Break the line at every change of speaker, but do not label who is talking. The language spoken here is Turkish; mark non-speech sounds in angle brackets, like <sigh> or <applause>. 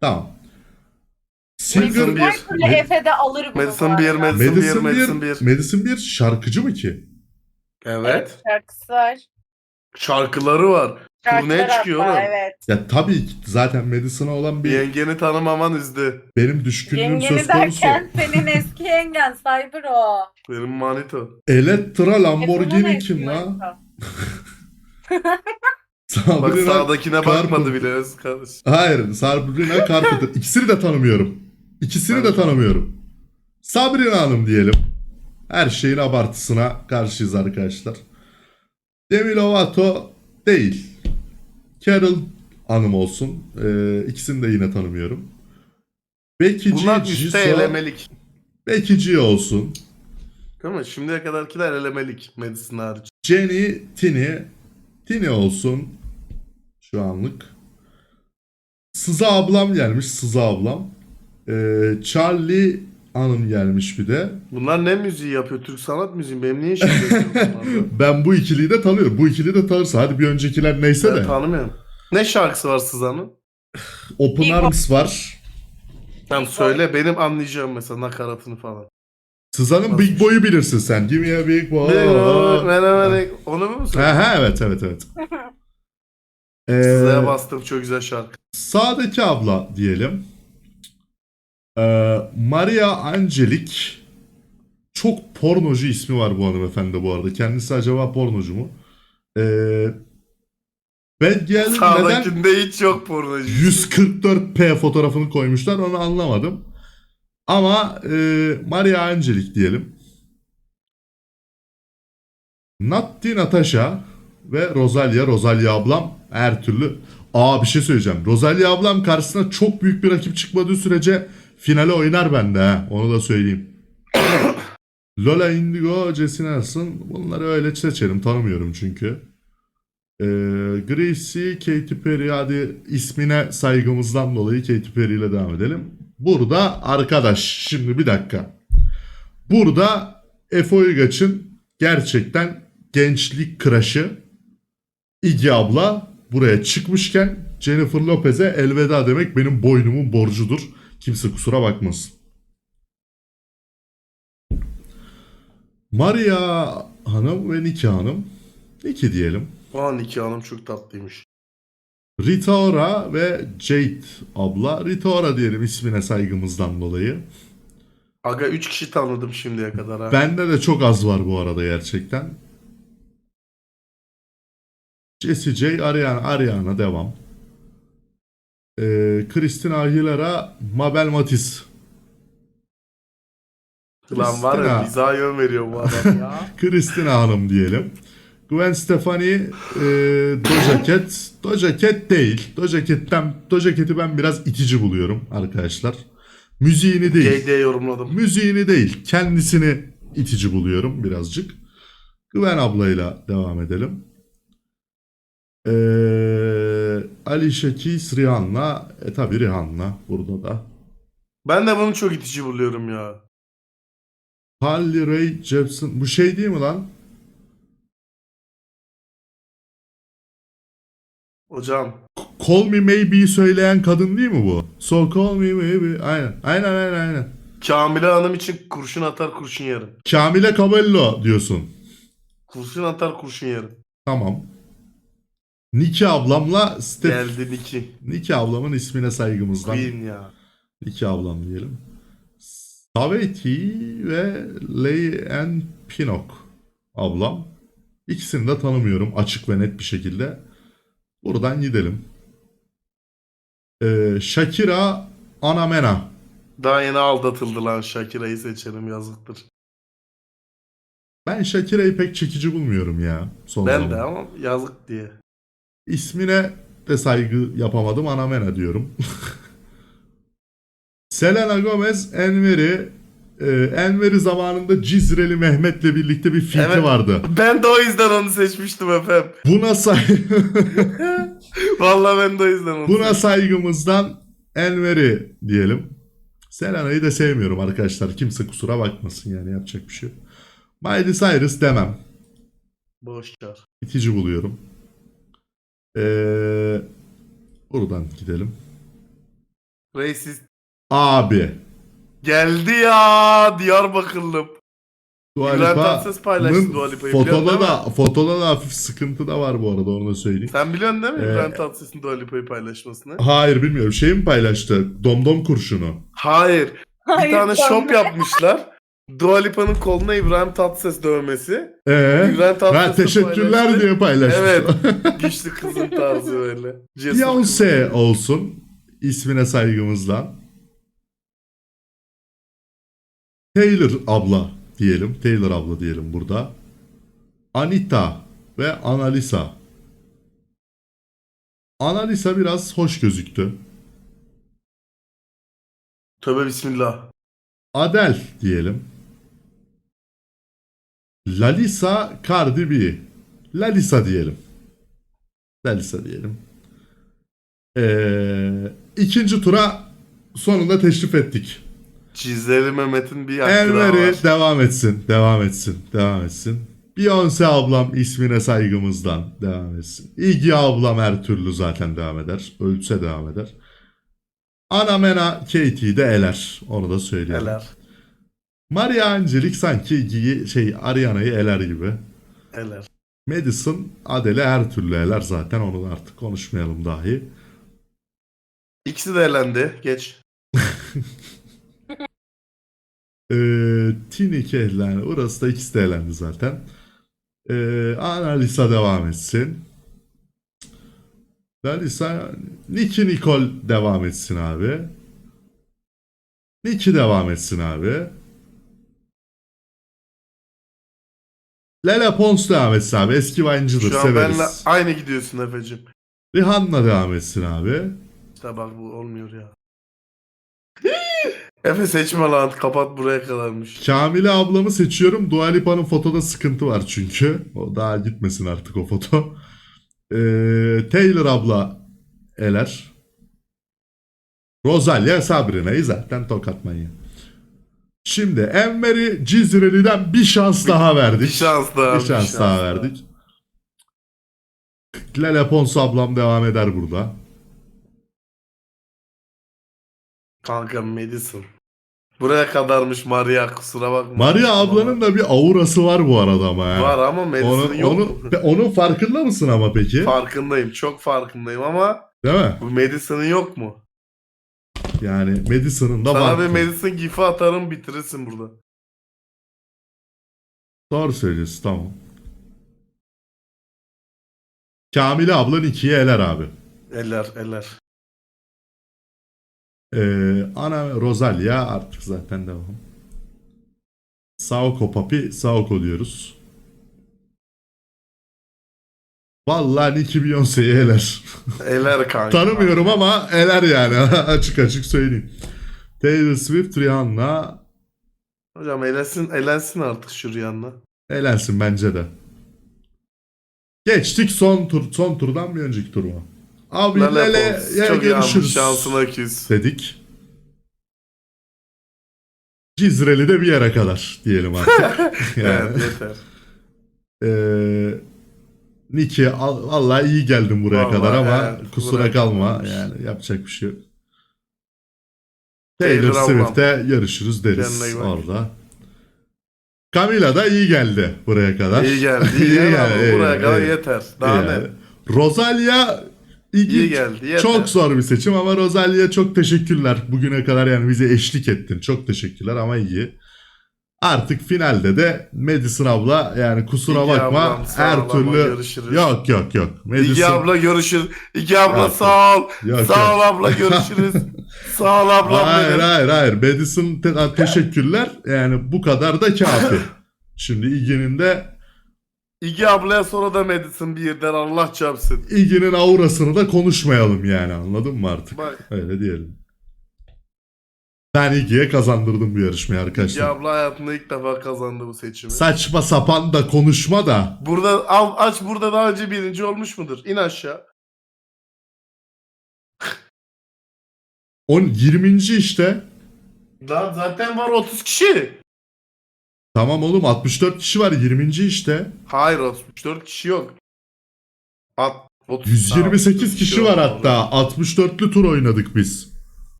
Tamam.
Madison
Singer
bir.
Her türlü
Me-
Efe'de alır bunu.
Madison
bu
bir,
arada.
Madison bir,
Madison bir. Madison bir şarkıcı mı ki?
Evet.
Şarkısı var.
Şarkıları var. Turneye
Şarkıları
çıkıyor
hatta,
oğlum.
Evet.
Ya tabii ki zaten Madison'a olan bir
Yengeni tanımaman üzdü.
benim düşkünlüğüm
Yengeni
söz konusu.
derken senin eski yengen Cyber o.
Benim manito.
Elektra Lamborghini
bunun
kim
eski
la?
manita. <laughs>
Bak
Sabrina
sağdakine bakmadı
Carpenter.
bile öz kardeş.
Hayır, Sabrina Carpenter. <laughs> İkisini de tanımıyorum. İkisini de tanımıyorum. Sabrina Hanım diyelim. Her şeyin abartısına karşıyız arkadaşlar. Demi Lovato değil. Carol Hanım olsun. Ee, ikisini de yine tanımıyorum. Becky
Bunlar
G,
üstte
Jisoo,
elemelik.
Becky G olsun.
Değil mi? Şimdiye kadarkiler elemelik. Madison hariç.
Jenny, Tini. Tini olsun. Şu anlık. Sıza ablam gelmiş. Sıza ablam. Ee, Charlie Hanım gelmiş bir de.
Bunlar ne müziği yapıyor? Türk sanat müziği. Benim niye işim? <laughs>
Ben bu ikiliyi de tanıyorum. Bu ikiliyi de tanırsa hadi bir öncekiler neyse
Ben
de.
tanımıyorum. Ne şarkısı var Sızan'ın?
Open Arms var.
Tamam söyle benim anlayacağım mesela nakaratını falan.
Sıza'nın Big
bir şey?
Boy'u bilirsin sen. Give me a big boy.
Menemenek. Onu mu
Ha,
söylüyorsun?
ha, evet evet evet. <laughs> Ee,
Sıza'ya bastım çok güzel şarkı.
Sağdaki abla diyelim. Ee, Maria Angelik. Çok pornocu ismi var bu hanımefendi bu arada. Kendisi acaba pornocu mu? Ee, ben geldim neden
Sağdakinde hiç yok pornocu.
144p fotoğrafını koymuşlar onu anlamadım. Ama e, Maria Angelik diyelim. Natti Natasha ve Rosalia. Rosalia ablam her türlü. Aa bir şey söyleyeceğim. Rosalia ablam karşısına çok büyük bir rakip çıkmadığı sürece finale oynar bende ha. Onu da söyleyeyim. <coughs> Lola Indigo, Jessie Nelson. Bunları öyle seçerim. Tanımıyorum çünkü. Ee, Gracie, Katy Perry hadi ismine saygımızdan dolayı Katy Perry ile devam edelim. Burada arkadaş şimdi bir dakika. Burada Efe Uygaç'ın gerçekten gençlik crush'ı Iggy abla buraya çıkmışken Jennifer Lopez'e elveda demek benim boynumun borcudur. Kimse kusura bakmasın. Maria Hanım ve Niki Hanım. Niki diyelim.
Aa Niki Hanım çok tatlıymış.
Rita Ora ve Jade abla. Rita Ora diyelim ismine saygımızdan dolayı.
Aga 3 kişi tanıdım şimdiye kadar ha.
Bende de çok az var bu arada gerçekten. Jessie J, Ariana, Ariana devam. Ee, Christina Aguilera, Mabel Matiz.
Lan var ya bize yön veriyor bu adam ya. <laughs>
Christina Hanım diyelim. Gwen Stefani, e, Doja Cat. Doja Cat değil. Doja Cat'ten, Doja Cat'i ben biraz itici buluyorum arkadaşlar. Müziğini değil.
Diye yorumladım.
Müziğini değil, kendisini itici buluyorum birazcık. Güven ablayla devam edelim. Ee, Alicia Keys, Rihanna. E tabi Rihanna burada da.
Ben de bunu çok itici buluyorum ya.
Harley Ray Jepsen. Bu şey değil mi lan?
Hocam
Call Me Maybe'yi söyleyen kadın değil mi bu? So Call Me Maybe. Aynen. Aynen aynen aynen.
Kamile Hanım için kurşun atar kurşun yerim.
Kamile Cabello diyorsun.
Kurşun atar kurşun yerim.
Tamam. Niki ablamla Steph.
Geldi Niki.
Niki ablamın ismine saygımızdan.
Queen ya.
İki ablam diyelim. Saveti ve Leyen Pinok ablam. İkisini de tanımıyorum açık ve net bir şekilde. Buradan gidelim. Ee, Shakira Anamena.
Daha yeni aldatıldı lan Shakira'yı seçerim yazıktır.
Ben Shakira'yı pek çekici bulmuyorum ya. Son
Ben de
zamanlarda.
ama yazık diye.
İsmine de saygı yapamadım. Anamena diyorum. <laughs> Selena Gomez, Enver'i e, Enver'i zamanında Cizreli Mehmet'le birlikte bir filmi
Evet.
vardı.
Ben de o yüzden onu seçmiştim efendim.
Buna say <laughs>
Vallahi ben de o yüzden onu
buna saygımızdan Enver'i diyelim. Selena'yı da sevmiyorum arkadaşlar. Kimse kusura bakmasın yani yapacak bir şey yok. Miley Cyrus demem.
Boş ver.
İtici buluyorum. Ee, buradan gidelim.
Racist.
Abi.
Geldi ya Diyarbakırlım.
Dua
İbrahim
Lipa'nın
Tatlıses paylaştı Dua Lipa'yı,
Fotoda da, fotoda da hafif sıkıntı da var bu arada onu da söyleyeyim.
Sen biliyorsun değil mi
Ee,
İbrahim Tatlıses'in Dua Lipa'yı paylaşmasını?
Hayır bilmiyorum. Şey mi paylaştı? Domdom kurşunu.
Hayır. Bir
Hayır,
tane
sen
şop yapmışlar. <laughs> Dua Lipa'nın koluna İbrahim Tatlıses dövmesi.
Ee,
İbrahim de
teşekkürler
paylaştı.
diye paylaşmış.
Evet. <laughs> Güçlü kızın tarzı böyle. Cesur
Beyoncé olsun. ismine saygımızla. Taylor abla diyelim. Taylor abla diyelim burada. Anita ve Annalisa. Annalisa biraz hoş gözüktü.
Tövbe bismillah.
Adele diyelim. Lalisa Cardi B. Lalisa diyelim. Lalisa diyelim. Ee, ikinci tura sonunda teşrif ettik.
Cizleri Mehmet'in bir
Enver'i
var.
devam etsin, devam etsin, devam etsin. Beyoncé ablam ismine saygımızdan devam etsin. Iggy ablam her türlü zaten devam eder. Ölse devam eder. Ana Mena Katie'yi de eler. Onu da söyleyelim.
Eler.
Maria Angelique sanki Iggy'yi şey Ariana'yı eler gibi.
Eler.
Madison Adele her türlü eler zaten onu artık konuşmayalım dahi.
İkisi de elendi. Geç. <laughs>
Ee, Tineke elendi. Orası da ikisi de elendi zaten. Ee, Annalisa devam etsin. Lalisa Nicky Nicole devam etsin abi. Nicky devam etsin abi. Lala Pons devam etsin abi. Eski Vine'cıdır
Şu an
severiz.
benimle aynı gidiyorsun Efe'cim.
Rihanna devam etsin abi.
İşte bak bu olmuyor ya. <laughs> Efe seçme lan kapat buraya kadarmış.
Kamile ablamı seçiyorum. Dua Lipa'nın fotoda sıkıntı var çünkü. O daha gitmesin artık o foto. Ee, Taylor abla eler. Rosalia Sabrina'yı zaten tokatmayın. Şimdi Enver'i Cizreli'den bir şans daha verdik.
Bir şans daha.
Bir şans daha verdik. Lele Pons ablam devam eder burada.
Kanka Madison. Buraya kadarmış Maria kusura bakma.
Maria ablanın da bir aurası var bu arada ama ya.
Var ama Madison'ın
Onun,
yok.
onun, onun farkında mısın ama peki?
Farkındayım. Çok farkındayım ama
Değil mi?
bu Madison'ın yok mu?
Yani Madison'ın da
Sana bir
var.
Madison gif'i atarım bitirirsin burada.
Doğru söylüyorsun tamam. Kamile ablan ikiye eler abi.
Eller eller.
Ee, ana Rosalia artık zaten devam. Saoko Papi Saoko diyoruz. Vallahi Nicki Beyoncé'yi eler.
Eller kanka.
Tanımıyorum ama eler yani <laughs> açık açık söyleyeyim. Taylor Swift, Rihanna
Hocam elensin, elensin artık şu Rihanna.
elensin bence de. Geçtik son tur son turdan bir önceki tur mu? Abi Lele
Pons,
ya
Çok yanlış
görüşürüz
şansına küs.
dedik. Cizreli de bir yere kadar diyelim artık. <laughs> yani.
Evet yeter.
Eee Niki al- vallahi iyi geldin buraya
Vallahi
kadar ama
evet,
kusura
buraya
kalma
kadarmış.
yani yapacak bir şey yok.
Taylor
Taylor. Swift'e yarışırız deriz
Kendine iyi bak.
orada. Camila da iyi geldi buraya kadar.
İyi geldi. <laughs> iyi geldi
iyi,
buraya kadar
iyi.
yeter. Daha
İyi
ne?
yani. Rosalia
İyi
ilginç.
geldi. Yeter.
Çok zor bir seçim ama Rosalia çok teşekkürler. Bugüne kadar yani bize eşlik ettin. Çok teşekkürler ama iyi. Artık finalde de Madison abla yani kusura
İyi
bakma
ablam,
her türlü
görüşürüz.
yok yok yok. Madison
abla görüşürüz. İki abla
Yok,
sağ ol.
yok,
sağ ol abla görüşürüz. <laughs> sağ ol ablam
Hayır
benim.
hayır hayır. Madison te- teşekkürler. Yani bu kadar da kafi. <laughs> Şimdi Iggy'nin de
İki ablaya sonra da Madison bir Allah çarpsın.
Iggy'nin aurasını da konuşmayalım yani anladın mı artık?
Bak
Öyle diyelim. Ben Iggy'ye kazandırdım bu yarışmayı arkadaşlar.
abla hayatında ilk defa kazandı bu seçimi.
Saçma sapan da konuşma da.
Burada al, aç burada daha önce birinci olmuş mudur? İn aşağı. <laughs>
On 20. işte.
Daha zaten var 30 kişi.
Tamam oğlum 64 kişi var 20. işte.
Hayır 64 kişi yok. At, 30,
128
Tamam,
kişi var hatta. 64'lü tur oynadık biz.